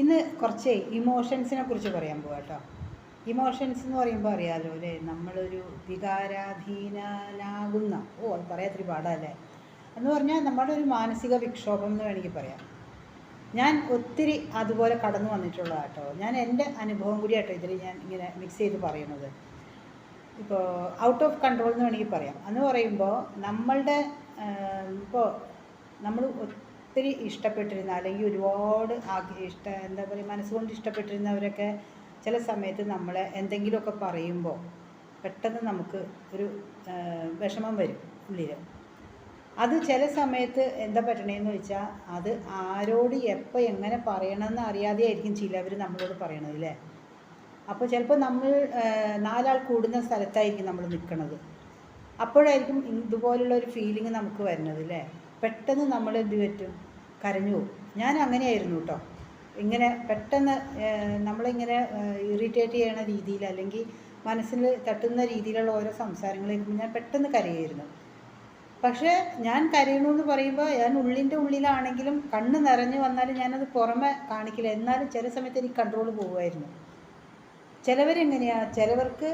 ഇന്ന് കുറച്ച് ഇമോഷൻസിനെ കുറിച്ച് പറയാൻ പോവാ കേട്ടോ ഇമോഷൻസ് എന്ന് പറയുമ്പോൾ അറിയാലോ അല്ലേ? നമ്മളൊരു വികാരാധീനനാകുന്ന ഓ അത് പറയാത്തിരി പാടല്ലേ എന്ന് പറഞ്ഞാൽ നമ്മുടെ ഒരു മാനസിക വിക്ഷോഭം എന്ന് വേണമെങ്കിൽ പറയാം. ഞാൻ ഒത്തിരി അതുപോലെ കടന്നു വന്നിട്ടുള്ള കേട്ടോ ഞാൻ എന്റെ അനുഭവം കൂടി കേട്ടോ ഇതിൽ ഞാൻ ഇങ്ങനെ മിക്സ് ചെയ്ത് പറയുന്നത്. ഇപ്പോൾ ഔട്ട് ഓഫ് കൺട്രോൾ എന്ന് വേണമെങ്കിൽ പറയാം. എന്ന് പറയുമ്പോൾ നമ്മളുടെ ഇപ്പോൾ നമ്മൾ ഒത്തിരി ഇഷ്ടപ്പെട്ടിരുന്ന അല്ലെങ്കിൽ ഒരുപാട് ഇഷ്ട എന്താ പറയുക മനസ്സുകൊണ്ട് ഇഷ്ടപ്പെട്ടിരുന്നവരൊക്കെ ചില സമയത്ത് നമ്മളെ എന്തെങ്കിലുമൊക്കെ പറയുമ്പോൾ പെട്ടെന്ന് നമുക്ക് ഒരു വിഷമം വരും ഉള്ളിൽ അത് ചില സമയത്ത് എന്താ പറ്റണേന്ന് വെച്ചാൽ അത് ആരോട് എപ്പോൾ എങ്ങനെ പറയണമെന്ന് അറിയാതെ ആയിരിക്കും ചിലവർ നമ്മളോട് പറയണത് അല്ലേ അപ്പോൾ ചിലപ്പോൾ നമ്മൾ നാലാൾ കൂടുന്ന സ്ഥലത്തായിരിക്കും നമ്മൾ നിൽക്കുന്നത് അപ്പോഴായിരിക്കും ഇതുപോലുള്ള ഒരു ഫീലിംഗ് നമുക്ക് വരുന്നത് അല്ലേ പെട്ടെന്ന് നമ്മൾ എന്ത് പറ്റും? കരഞ്ഞു പോകും. ഞാൻ അങ്ങനെയായിരുന്നു കേട്ടോ. ഇങ്ങനെ പെട്ടെന്ന് നമ്മളിങ്ങനെ ഇറിറ്റേറ്റ് ചെയ്യണ രീതിയിൽ അല്ലെങ്കിൽ മനസ്സിൽ തട്ടുന്ന രീതിയിലുള്ള ഓരോ സംസാരങ്ങൾ കേൾക്കുമ്പോൾ ഞാൻ പെട്ടെന്ന് കരയായിരുന്നു. പക്ഷേ ഞാൻ കരയണമെന്ന് പറയുമ്പോൾ ഞാൻ ഉള്ളിന്റെ ഉള്ളിലാണെങ്കിലും കണ്ണ് നിറഞ്ഞു വന്നാലും ഞാനത് പുറമെ കാണിക്കില്ല. എന്നാലും ചില സമയത്ത് എനിക്ക് കൺട്രോൾ പോകുമായിരുന്നു ചിലവരെങ്ങനെയാണ് ചിലവർക്ക്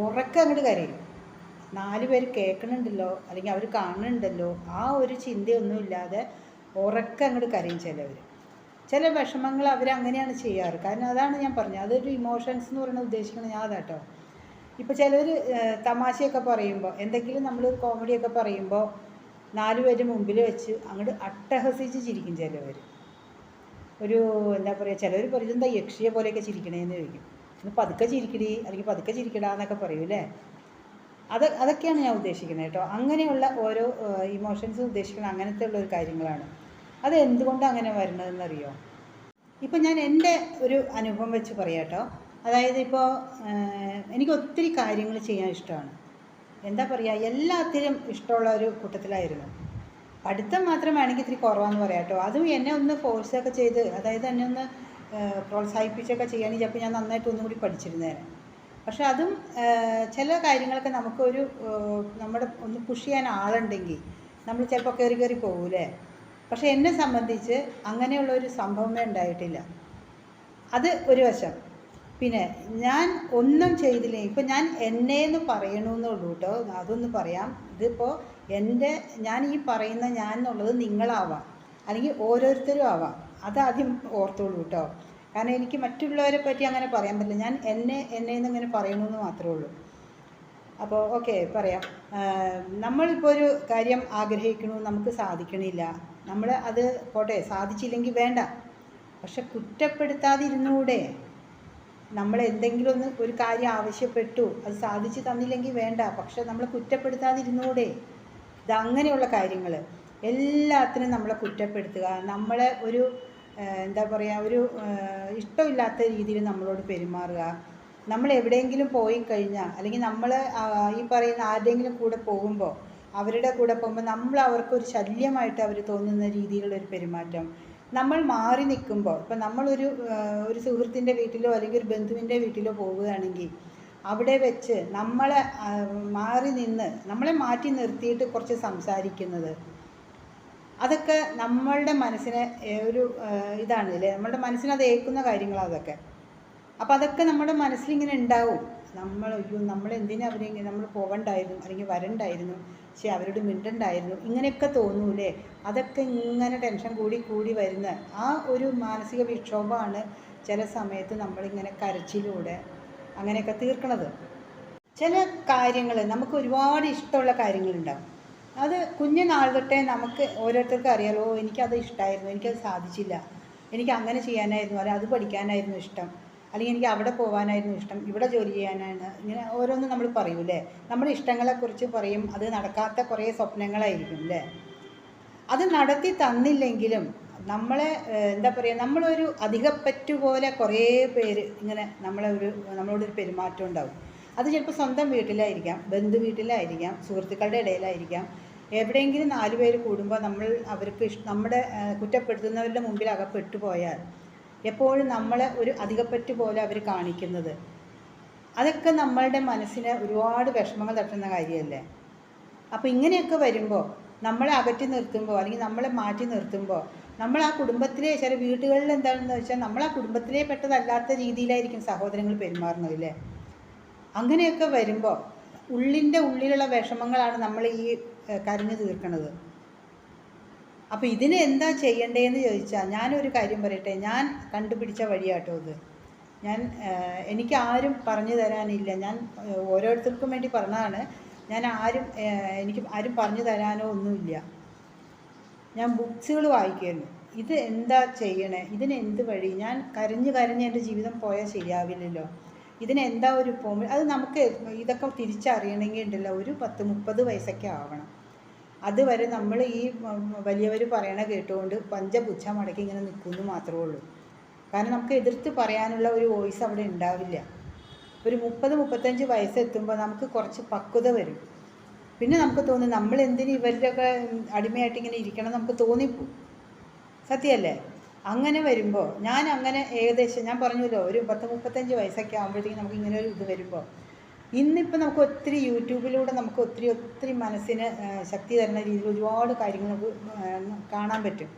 ഉറക്കം അങ്ങോട്ട് കരയും. നാല് പേര് കേൾക്കണുണ്ടല്ലോ അല്ലെങ്കിൽ അവർ കാണുന്നുണ്ടല്ലോ ആ ഒരു ചിന്തയൊന്നുമില്ലാതെ ഉറക്കം അങ്ങോട്ട് കരയും ചിലവർ ചില വിഷമങ്ങൾ അവർ അങ്ങനെയാണ് ചെയ്യാറ്. കാരണം അതാണ് ഞാൻ പറഞ്ഞത്. അതൊരു ഇമോഷൻസ് എന്ന് പറയുന്നത് ഉദ്ദേശിക്കുന്നത് ഞാൻ അതാട്ടോ ഇപ്പോൾ ചിലർ തമാശയൊക്കെ പറയുമ്പോൾ എന്തെങ്കിലും നമ്മൾ കോമഡിയൊക്കെ പറയുമ്പോൾ നാല് പേര് മുമ്പിൽ വെച്ച് അങ്ങോട്ട് അട്ടഹസിച്ച് ചിരിക്കും ചിലവർ ഒരു എന്താ പറയുക ചിലവർ പറയും എന്താ യക്ഷിയെ പോലെയൊക്കെ ചിരിക്കണേന്ന് ചോദിക്കും. പതുക്കെ ചിരിക്കടി അല്ലെങ്കിൽ പതുക്കെ ചിരിക്കടാന്നൊക്കെ പറയും അല്ലേ അത് അതൊക്കെയാണ് ഞാൻ ഉദ്ദേശിക്കുന്നത് കേട്ടോ. അങ്ങനെയുള്ള ഓരോ ഇമോഷൻസ് ഉദ്ദേശിക്കുന്ന അങ്ങനത്തെ ഉള്ള ഒരു കാര്യങ്ങളാണ്. അത് എന്തുകൊണ്ട് അങ്ങനെ വരുന്നതെന്നറിയോ? ഇപ്പം ഞാൻ എന്റെ ഒരു അനുഭവം വെച്ച് പറയാട്ടോ അതായത് ഇപ്പോൾ എനിക്ക് ഒത്തിരി കാര്യങ്ങൾ ചെയ്യാൻ ഇഷ്ടമാണ്. എന്താ പറയുക എല്ലാത്തിലും ഇഷ്ടമുള്ള ഒരു കൂട്ടത്തിലായിരുന്നു. പഠിത്തം മാത്രം വേണമെങ്കിൽ ഇത്തിരി കുറവാന്ന് പറയാം കേട്ടോ. അതും എന്നെ ഒന്ന് ഫോഴ്സൊക്കെ ചെയ്ത് അതായത് എന്നെ ഒന്ന് പ്രോത്സാഹിപ്പിച്ചൊക്കെ ചെയ്യാൻ ചിലപ്പോൾ ഞാൻ നന്നായിട്ട് ഒന്നും കൂടി പഠിച്ചിരുന്നേനെ. പക്ഷെ അതും ചില കാര്യങ്ങളൊക്കെ നമുക്കൊരു നമ്മുടെ ഒന്ന് പുഷ് ചെയ്യാൻ ആളുണ്ടെങ്കിൽ നമ്മൾ ചിലപ്പോൾ കയറി കയറി പോകൂലേ? പക്ഷെ എന്നെ സംബന്ധിച്ച് അങ്ങനെയുള്ള ഒരു സംഭവമേ ഉണ്ടായിട്ടില്ല. അത് ഒരു വശം. പിന്നെ ഞാൻ ഒന്നും ചെയ്തില്ല. ഇപ്പം ഞാൻ എന്നെ എന്ന് പറയണമെന്നുള്ളൂ കേട്ടോ അതൊന്ന് പറയാം. ഇതിപ്പോൾ എന്റെ ഞാൻ ഈ പറയുന്ന ഞാൻ എന്നുള്ളത് നിങ്ങളാവാം. അല്ലെങ്കിൽ ഓരോരുത്തരും ആവാം. അതാദ്യം ഓർത്തോളൂ കേട്ടോ കാരണം എനിക്ക് മറ്റുള്ളവരെ പറ്റി അങ്ങനെ പറയാൻ പറ്റില്ല. ഞാൻ എന്നെ എന്നെ ഇങ്ങനെ പറയണമെന്ന് മാത്രമേ ഉള്ളൂ. അപ്പോൾ ഓക്കെ പറയാം. നമ്മളിപ്പോൾ ഒരു കാര്യം ആഗ്രഹിക്കണു നമുക്ക് സാധിക്കണില്ല. നമ്മൾ അത് പോട്ടെ സാധിച്ചില്ലെങ്കിൽ വേണ്ട. പക്ഷെ കുറ്റപ്പെടുത്താതിരുന്നൂടെ നമ്മൾ എന്തെങ്കിലും ഒന്ന് ഒരു കാര്യം ആവശ്യപ്പെട്ടു അത് സാധിച്ചു തന്നില്ലെങ്കിൽ വേണ്ട. പക്ഷെ നമ്മൾ കുറ്റപ്പെടുത്താതിരുന്നൂടെ. ഇത് അങ്ങനെയുള്ള കാര്യങ്ങൾ. എല്ലാത്തിനും നമ്മളെ കുറ്റപ്പെടുത്തുക. നമ്മളെ ഒരു എന്താ പറയുക ഒരു ഇഷ്ടമില്ലാത്ത രീതിയിൽ നമ്മളോട് പെരുമാറുക. നമ്മൾ എവിടെയെങ്കിലും പോയി കഴിഞ്ഞാൽ അല്ലെങ്കിൽ നമ്മൾ ഈ പറയുന്ന ആരുടെയെങ്കിലും കൂടെ പോകുമ്പോൾ അവരുടെ കൂടെ പോകുമ്പോൾ നമ്മൾ അവർക്കൊരു ശല്യമായിട്ട് അവർ തോന്നുന്ന രീതിയിലുള്ളൊരു പെരുമാറ്റം. നമ്മൾ മാറി നിൽക്കുമ്പോൾ ഇപ്പം നമ്മളൊരു ഒരു സുഹൃത്തിന്റെ വീട്ടിലോ അല്ലെങ്കിൽ ഒരു ബന്ധുവിന്റെ വീട്ടിലോ പോവുകയാണെങ്കിൽ അവിടെ വെച്ച് നമ്മളെ മാറി നിന്ന് നമ്മളെ മാറ്റി നിർത്തിയിട്ട് കുറച്ച് സംസാരിക്കുന്നത്. അതൊക്കെ നമ്മളുടെ മനസ്സിന് ഒരു ഇതാണ് അല്ലേ? നമ്മളുടെ മനസ്സിനത് ഏൽക്കുന്ന കാര്യങ്ങളാണ് അതൊക്കെ. അപ്പോൾ അതൊക്കെ നമ്മുടെ മനസ്സിലിങ്ങനെ ഉണ്ടാവും. നമ്മൾ അയ്യോ നമ്മൾ എന്തിനാ അവരെ നമ്മൾ പോകണ്ടായിരുന്നു അല്ലെങ്കിൽ വരണ്ടായിരുന്നു പക്ഷേ അവരോട് മിണ്ടണ്ടായിരുന്നു ഇങ്ങനെയൊക്കെ തോന്നൂലേ അതൊക്കെ ഇങ്ങനെ ടെൻഷൻ കൂടി കൂടി വരുന്ന ആ ഒരു മാനസിക വിക്ഷോഭമാണ് ചില സമയത്ത് നമ്മളിങ്ങനെ കരച്ചിലൂടെ അങ്ങനെയൊക്കെ തീർക്കണത്. ചില കാര്യങ്ങൾ നമുക്ക് ഒരുപാട് ഇഷ്ടമുള്ള കാര്യങ്ങളുണ്ടാവും. അത് കുഞ്ഞുനാൾ തൊട്ടേ നമുക്ക് ഓരോരുത്തർക്കും അറിയാലോ എനിക്കത് ഇഷ്ടമായിരുന്നു എനിക്കത് സാധിച്ചില്ല. എനിക്ക് അങ്ങനെ ചെയ്യാനായിരുന്നു അല്ലെങ്കിൽ അത് പഠിക്കാനായിരുന്നു ഇഷ്ടം. അല്ലെങ്കിൽ എനിക്ക് അവിടെ പോകാനായിരുന്നു ഇഷ്ടം ഇവിടെ ജോലി ചെയ്യാനാണ്. ഇങ്ങനെ ഓരോന്നും നമ്മൾ പറയൂലേ നമ്മുടെ ഇഷ്ടങ്ങളെക്കുറിച്ച് പറയും അത് നടക്കാത്ത കുറേ സ്വപ്നങ്ങളായിരിക്കും അല്ലേ? അത് നടത്തി തന്നില്ലെങ്കിലും നമ്മളെ എന്താ പറയുക നമ്മളൊരു അധികപ്പറ്റുപോലെ കുറേ പേര് ഇങ്ങനെ നമ്മളെ ഒരു നമ്മളോടൊരു പെരുമാറ്റം ഉണ്ടാവും. അത് ചിലപ്പോൾ സ്വന്തം വീട്ടിലായിരിക്കാം ബന്ധു വീട്ടിലായിരിക്കാം സുഹൃത്തുക്കളുടെ ഇടയിലായിരിക്കാം എവിടെയെങ്കിലും നാല് പേര് കൂടുമ്പോൾ നമ്മൾ അവർക്ക് നമ്മുടെ കുറ്റപ്പെടുത്തുന്നവരുടെ മുമ്പിൽ അകപ്പെട്ടു പോയാൽ എപ്പോഴും നമ്മളെ ഒരു അധികപ്പറ്റ് പോലെ അവർ കാണിക്കുന്നത്. അതൊക്കെ നമ്മളുടെ മനസ്സിന് ഒരുപാട് വിഷമങ്ങൾ തട്ടുന്ന കാര്യമല്ലേ? അപ്പോൾ ഇങ്ങനെയൊക്കെ വരുമ്പോൾ നമ്മളെ അകറ്റി നിർത്തുമ്പോൾ അല്ലെങ്കിൽ നമ്മളെ മാറ്റി നിർത്തുമ്പോൾ നമ്മൾ ആ കുടുംബത്തിലെ ചില വീടുകളിൽ എന്താണെന്ന് വെച്ചാൽ നമ്മൾ ആ കുടുംബത്തിലെ പെട്ടതല്ലാത്ത രീതിയിലായിരിക്കും സഹോദരങ്ങൾ പെരുമാറുന്നത് അല്ലേ? അങ്ങനെയൊക്കെ വരുമ്പോൾ ഉള്ളിന്റെ ഉള്ളിലുള്ള വിഷമങ്ങളാണ് നമ്മൾ ഈ കരഞ്ഞു തീർക്കണത്. അപ്പോൾ ഇതിന് എന്താ ചെയ്യേണ്ടതെന്ന് ചോദിച്ചാൽ ഞാനൊരു കാര്യം പറയട്ടെ ഞാൻ കണ്ടുപിടിച്ച വഴിയാട്ടോ ഇത്. ഞാൻ എനിക്ക് ആരും പറഞ്ഞു തരാനില്ല. ഞാൻ ഓരോരുത്തർക്കും വേണ്ടി പറഞ്ഞതാണ്. ഞാൻ ആരും എനിക്ക് ആരും പറഞ്ഞു തരാനോ ഒന്നുമില്ല. ഞാൻ ബുക്സുകൾ വായിക്കുന്നു. ഇത് എന്താ ചെയ്യണേ? ഇതിന് എന്ത് വഴി? ഞാൻ കരഞ്ഞ് കരഞ്ഞ് എന്റെ ജീവിതം പോയാൽ ശരിയാവില്ലല്ലോ. ഇതിന് എന്താ ഒരു ഫോമിൽ അത് നമുക്ക് ഇതൊക്കെ തിരിച്ചറിയണമെങ്കിൽ ഉണ്ടല്ലോ ഒരു പത്ത് മുപ്പത് വയസ്സൊക്കെ ആവണം. അതുവരെ നമ്മൾ ഈ വലിയവർ പറയണ കേട്ടുകൊണ്ട് പഞ്ചപുച്ഛ മടക്കി ഇങ്ങനെ നിൽക്കുമെന്ന് മാത്രമേ ഉള്ളൂ. കാരണം നമുക്ക് എതിർത്ത് പറയാനുള്ള ഒരു വോയിസ് അവിടെ ഉണ്ടാവില്ല. ഒരു മുപ്പത് മുപ്പത്തഞ്ച് വയസ്സെത്തുമ്പോൾ നമുക്ക് കുറച്ച് പക്വത വരും. പിന്നെ നമുക്ക് തോന്നും നമ്മൾ എന്തിന് ഇവരുടെയൊക്കെ അടിമയായിട്ട് ഇങ്ങനെ ഇരിക്കണം നമുക്ക് തോന്നിപ്പോവും. സത്യമല്ലേ? അങ്ങനെ വരുമ്പോൾ ഞാൻ അങ്ങനെ ഏകദേശം ഞാൻ പറഞ്ഞല്ലോ ഒരു പത്ത് മുപ്പത്തഞ്ച് വയസ്സൊക്കെ ആകുമ്പോഴത്തേക്കും നമുക്ക് ഇങ്ങനെ ഒരു ഇത് വരുമ്പോൾ ഇന്നിപ്പോൾ നമുക്ക് ഒത്തിരി യൂട്യൂബിലൂടെ നമുക്ക് ഒത്തിരി ഒത്തിരി മനസ്സിന് ശക്തി തരുന്ന രീതിയിൽ ഒരുപാട് കാര്യങ്ങൾ നമുക്ക് കാണാൻ പറ്റും.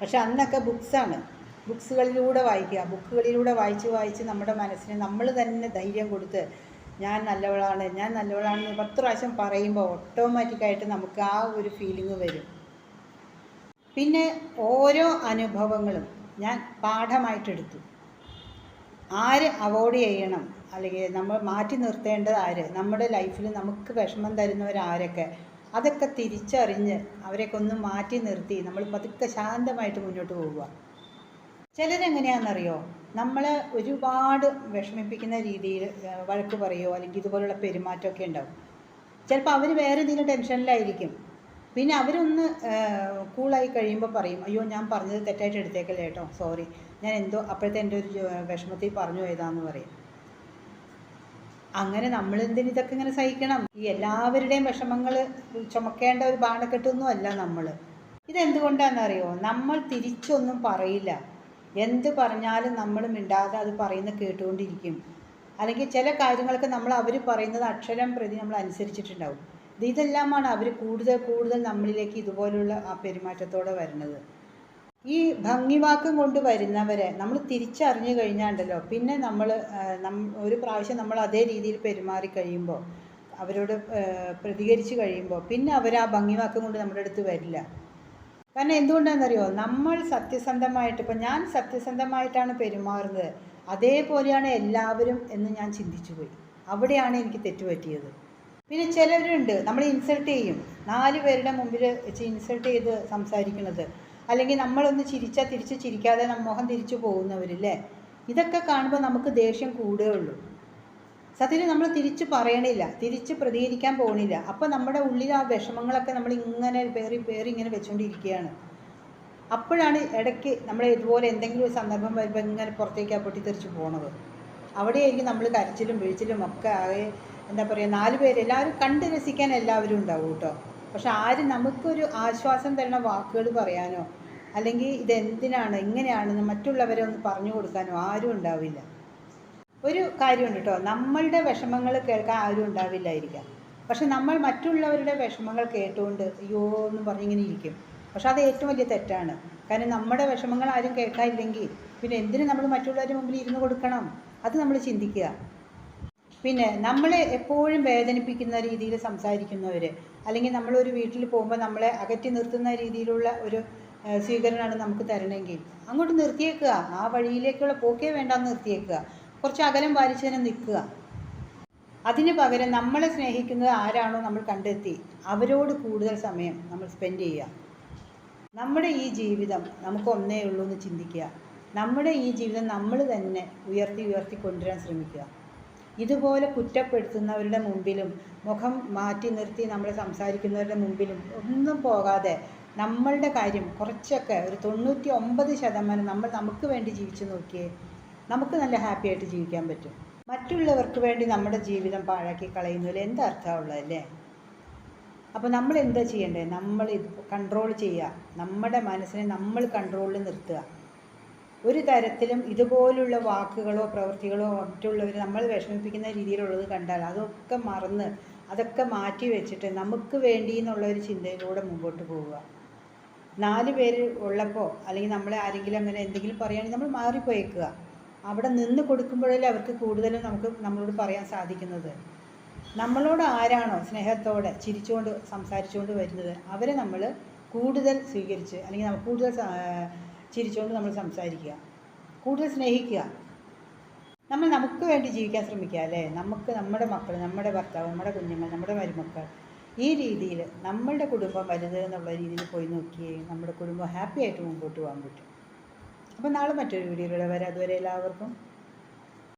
പക്ഷെ അന്നൊക്കെ ബുക്സാണ്. ബുക്സുകളിലൂടെ വായിക്കുക. ബുക്കുകളിലൂടെ വായിച്ച് വായിച്ച് നമ്മുടെ മനസ്സിന് നമ്മൾ തന്നെ ധൈര്യം കൊടുത്ത് ഞാൻ നല്ലവളാണ് ഞാൻ നല്ലവളാണെന്ന് പത്ത് പ്രാവശ്യം പറയുമ്പോൾ ഓട്ടോമാറ്റിക്കായിട്ട് നമുക്ക് ആ ഒരു ഫീലിംഗ് വരും. പിന്നെ ഓരോ അനുഭവങ്ങളും ഞാൻ പാഠമായിട്ടെടുത്തു. ആര് അവോയ്ഡ് ചെയ്യണം? അല്ലെങ്കിൽ നമ്മൾ മാറ്റി നിർത്തേണ്ടത് ആര്? നമ്മുടെ ലൈഫിൽ നമുക്ക് വിഷമം തരുന്നവരാരൊക്കെ അതൊക്കെ തിരിച്ചറിഞ്ഞ് അവരെയൊക്കെ ഒന്ന് മാറ്റി നിർത്തി നമ്മൾ പതുക്കെ ശാന്തമായിട്ട് മുന്നോട്ട് പോവുക. ചിലരെങ്ങനെയാണെന്നറിയോ? നമ്മൾ ഒരുപാട് വിഷമിപ്പിക്കുന്ന രീതിയിൽ വഴക്ക് പറയുമോ അല്ലെങ്കിൽ ഇതുപോലുള്ള പെരുമാറ്റമൊക്കെ ഉണ്ടാവും. ചിലപ്പോൾ അവർ വേറെ എന്തെങ്കിലും ടെൻഷനിലായിരിക്കും പിന്നെ അവരൊന്ന് കൂളായി കഴിയുമ്പോൾ പറയും അയ്യോ ഞാൻ പറഞ്ഞത് തെറ്റായിട്ട് എടുത്തേക്കല്ലേ കേട്ടോ സോറി. ഞാൻ എന്തോ അപ്പോഴത്തെ എന്റെ ഒരു വിഷമത്തിൽ പറഞ്ഞു പോയതാന്ന് പറയും. അങ്ങനെ നമ്മൾ എന്തിന് ഇതൊക്കെ ഇങ്ങനെ സഹിക്കണം? ഈ എല്ലാവരുടെയും വിഷമങ്ങൾ ചുമക്കേണ്ട ഒരു ബാണക്കെട്ടൊന്നും അല്ല നമ്മൾ ഇതെന്തുകൊണ്ടാണെന്നറിയോ നമ്മൾ തിരിച്ചൊന്നും പറയില്ല. എന്ത് പറഞ്ഞാലും നമ്മൾ മിണ്ടാതെ അത് പറയുന്നത് കേട്ടുകൊണ്ടിരിക്കും. അല്ലെങ്കിൽ ചില കാര്യങ്ങളൊക്കെ നമ്മൾ അവർ പറയുന്നത് അക്ഷരം പ്രതി നമ്മൾ അനുസരിച്ചിട്ടുണ്ടാവും. ഇതെല്ലാമാണ് അവർ കൂടുതൽ കൂടുതൽ നമ്മളിലേക്ക് ഇതുപോലുള്ള ആ പെരുമാറ്റത്തോടെ വരുന്നത്. ഈ ഭംഗിവാക്കം കൊണ്ട് വരുന്നവരെ നമ്മൾ തിരിച്ചറിഞ്ഞു കഴിഞ്ഞാണ്ടല്ലോ പിന്നെ നമ്മൾ ഒരു പ്രാവശ്യം നമ്മൾ അതേ രീതിയിൽ പെരുമാറി കഴിയുമ്പോൾ അവരോട് പ്രതികരിച്ച് കഴിയുമ്പോൾ പിന്നെ അവർ ആ ഭംഗിവാക്കം കൊണ്ട് നമ്മുടെ അടുത്ത് വരില്ല. കാരണം എന്തുകൊണ്ടാണെന്നറിയോ? നമ്മൾ സത്യസന്ധമായിട്ട് ഇപ്പം ഞാൻ സത്യസന്ധമായിട്ടാണ് പെരുമാറുന്നത്. അതേപോലെയാണ് എല്ലാവരും എന്ന് ഞാൻ ചിന്തിച്ചു പോയി. അവിടെയാണ് എനിക്ക് തെറ്റുപറ്റിയത്. പിന്നെ ചിലരുണ്ട് നമ്മൾ ഇൻസൾട്ട് ചെയ്യും. നാല് പേരുടെ മുമ്പിൽ വെച്ച് ഇൻസൾട്ട് ചെയ്ത് സംസാരിക്കുന്നത്. അല്ലെങ്കിൽ നമ്മളൊന്ന് ചിരിച്ചാൽ തിരിച്ച് ചിരിക്കാതെ മുഖം തിരിച്ചു പോകുന്നവരില്ലേ ഇതൊക്കെ കാണുമ്പോൾ നമുക്ക് ദേഷ്യം കൂടുകയുള്ളൂ സത്യത്തിൽ നമ്മൾ തിരിച്ച് പറയണില്ല തിരിച്ച് പ്രതികരിക്കാൻ പോകണില്ല അപ്പോൾ നമ്മുടെ ഉള്ളിൽ ആ വിഷമങ്ങളൊക്കെ നമ്മൾ ഇങ്ങനെ പേറി പേറി ഇങ്ങനെ വെച്ചുകൊണ്ടിരിക്കുകയാണ് അപ്പോഴാണ് ഇടയ്ക്ക് നമ്മൾ ഇതുപോലെ എന്തെങ്കിലും ഒരു സന്ദർഭം വരുമ്പോൾ ഇങ്ങനെ പുറത്തേക്ക് ആ പൊട്ടിത്തെറിച്ച് പോണത്. അവിടെയായിരിക്കും നമ്മൾ കരച്ചിലും വീഴ്ചിലും ഒക്കെ ആകെ എന്താ പറയുക നാല് പേര് എല്ലാവരും കണ്ട് രസിക്കാൻ എല്ലാവരും ഉണ്ടാവും കേട്ടോ പക്ഷെ ആരും നമുക്കൊരു ആശ്വാസം തരുന്ന വാക്കുകൾ പറയാനോ അല്ലെങ്കിൽ ഇതെന്തിനാണ് എങ്ങനെയാണെന്ന് മറ്റുള്ളവരെ ഒന്ന് പറഞ്ഞു കൊടുക്കാനോ ആരും ഉണ്ടാവില്ല. ഒരു കാര്യമുണ്ട് കേട്ടോ നമ്മളുടെ വിഷമങ്ങൾ കേൾക്കാൻ ആരും ഉണ്ടാവില്ലായിരിക്കാം. പക്ഷെ നമ്മൾ മറ്റുള്ളവരുടെ വിഷമങ്ങൾ കേട്ടുകൊണ്ട് അയ്യോ എന്ന് പറഞ്ഞിങ്ങനെ ഇരിക്കും. പക്ഷെ അത് ഏറ്റവും വലിയ തെറ്റാണ്. കാരണം നമ്മുടെ വിഷമങ്ങൾ ആരും കേൾക്കാനില്ലെങ്കിൽ പിന്നെ എന്തിനു നമ്മൾ മറ്റുള്ളവരുടെ മുമ്പിൽ ഇരുന്ന് കൊടുക്കണം? അത് നമ്മൾ ചിന്തിക്കുക. പിന്നെ നമ്മളെ എപ്പോഴും വേദനിപ്പിക്കുന്ന രീതിയിൽ സംസാരിക്കുന്നവർ അല്ലെങ്കിൽ നമ്മളൊരു വീട്ടിൽ പോകുമ്പോൾ നമ്മളെ അകറ്റി നിർത്തുന്ന രീതിയിലുള്ള ഒരു സ്വീകരണമാണ് നമുക്ക് തരണമെങ്കിൽ അങ്ങോട്ട് നിർത്തിയേക്കുക. ആ വഴിയിലേക്കുള്ള പോക്കേ വേണ്ടാന്ന് നിർത്തിയേക്കുക. കുറച്ച് അകലം പാലിച്ച് തന്നെ നിൽക്കുക. അതിന് പകരം നമ്മളെ സ്നേഹിക്കുന്നത് ആരാണോ നമ്മൾ കണ്ടെത്തി അവരോട് കൂടുതൽ സമയം നമ്മൾ സ്പെൻഡ് ചെയ്യുക. നമ്മുടെ ഈ ജീവിതം നമുക്ക് ഒന്നേ ഉള്ളൂ എന്ന് ചിന്തിക്കുക. നമ്മുടെ ഈ ജീവിതം നമ്മൾ തന്നെ ഉയർത്തി ഉയർത്തി കൊണ്ടുവരാൻ ശ്രമിക്കുക. ഇതുപോലെ കുറ്റപ്പെടുത്തുന്നവരുടെ മുമ്പിലും മുഖം മാറ്റി നിർത്തി നമ്മൾ സംസാരിക്കുന്നവരുടെ മുമ്പിലും ഒന്നും പോകാതെ നമ്മളുടെ കാര്യം കുറച്ചൊക്കെ ഒരു തൊണ്ണൂറ്റി ഒമ്പത് ശതമാനം നമ്മൾ നമുക്ക് വേണ്ടി ജീവിച്ചു നോക്കിയേ നമുക്ക് നല്ല ഹാപ്പി ആയിട്ട് ജീവിക്കാൻ പറ്റും. മറ്റുള്ളവർക്ക് വേണ്ടി നമ്മുടെ ജീവിതം പാഴാക്കി കളയുന്നതിൽ എന്താ അർത്ഥമുള്ളതല്ലേ അപ്പോൾ നമ്മൾ എന്താ ചെയ്യേണ്ടത് നമ്മൾ ഇത് കൺട്രോൾ ചെയ്യുക. നമ്മുടെ മനസ്സിനെ നമ്മൾ കൺട്രോളിൽ നിർത്തുക. ഒരു തരത്തിലും ഇതുപോലുള്ള വാക്കുകളോ പ്രവൃത്തികളോ മറ്റുള്ളവർ നമ്മൾ വിഷമിപ്പിക്കുന്ന രീതിയിലുള്ളത് കണ്ടാൽ അതൊക്കെ മറന്ന് അതൊക്കെ മാറ്റി വെച്ചിട്ട് നമുക്ക് വേണ്ടി എന്നുള്ള ഒരു ചിന്തയിലൂടെ മുമ്പോട്ട് പോവുക. നാല് പേര് ഉള്ളപ്പോൾ അല്ലെങ്കിൽ നമ്മളെ ആരെങ്കിലും അങ്ങനെ എന്തെങ്കിലും പറയുകയാണെങ്കിൽ നമ്മൾ മാറിപ്പോയേക്കുക. അവിടെ നിന്ന് കൊടുക്കുമ്പോഴല്ലേ അവർക്ക് കൂടുതലും നമുക്ക് നമ്മളോട് പറയാൻ സാധിക്കുന്നത്. നമ്മളോട് ആരാണോ സ്നേഹത്തോടെ ചിരിച്ചുകൊണ്ട് സംസാരിച്ചുകൊണ്ട് വരുന്നത് അവരെ നമ്മൾ കൂടുതൽ സ്വീകരിച്ച് അല്ലെങ്കിൽ നമ്മൾ കൂടുതൽ ചിരിച്ചുകൊണ്ട് നമ്മൾ സംസാരിക്കുക. കൂടുതൽ സ്നേഹിക്കുക. നമ്മൾ നമുക്ക് വേണ്ടി ജീവിക്കാൻ ശ്രമിക്കുക അല്ലേ? നമുക്ക് നമ്മുടെ മക്കൾ നമ്മുടെ ഭർത്താവ് നമ്മുടെ കുഞ്ഞുങ്ങൾ നമ്മുടെ മരുമക്കൾ ഈ രീതിയിൽ നമ്മളുടെ കുടുംബം വലുത് എന്നുള്ള രീതിയിൽ പോയി നോക്കിയേ നമ്മുടെ കുടുംബം ഹാപ്പി ആയിട്ട് മുമ്പോട്ട് പോകാൻ പറ്റും. അപ്പോൾ നാളെ മറ്റൊരു വീഡിയോയിലൂടെ വരാം. അതുവരെ എല്ലാവർക്കും